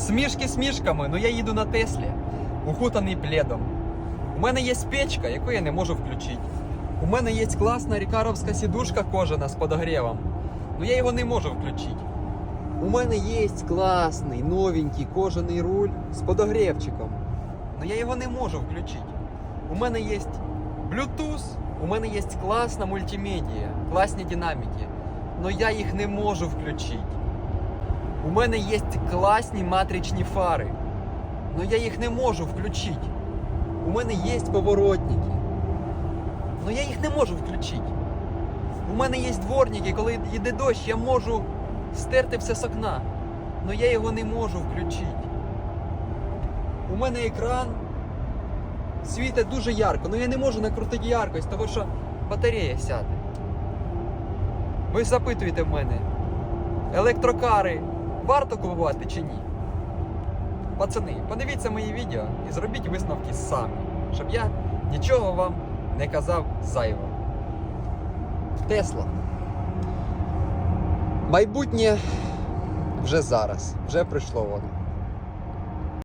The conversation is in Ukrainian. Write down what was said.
Смішки смішками, але я їду на Теслі, укутаний пледом. У мене є печка, яку я не можу включити. У мене є класна рікаровська сідушка кожана з подогрівом, але я його не можу включити. У мене є класний новенький кожаний руль з подогрівчиком, але я його не можу включити. У мене є Bluetooth, у мене є класна мультимедія, класні динаміки, але я їх не можу включити. У мене є класні матричні фари, але я їх не можу включити. У мене є поворотники, але я їх не можу включити. У мене є дворники, коли йде дощ, я можу стерти все з окна, але я його не можу включити. У мене екран світить дуже ярко, але я не можу накрутити яркость, тому що батарея сяде. Ви запитуєте в мене, електрокари варто купувати чи ні? Пацани, подивіться мої відео і зробіть висновки самі, щоб я нічого вам не казав зайвого. Тесла. Майбутнє вже зараз, вже прийшло воно.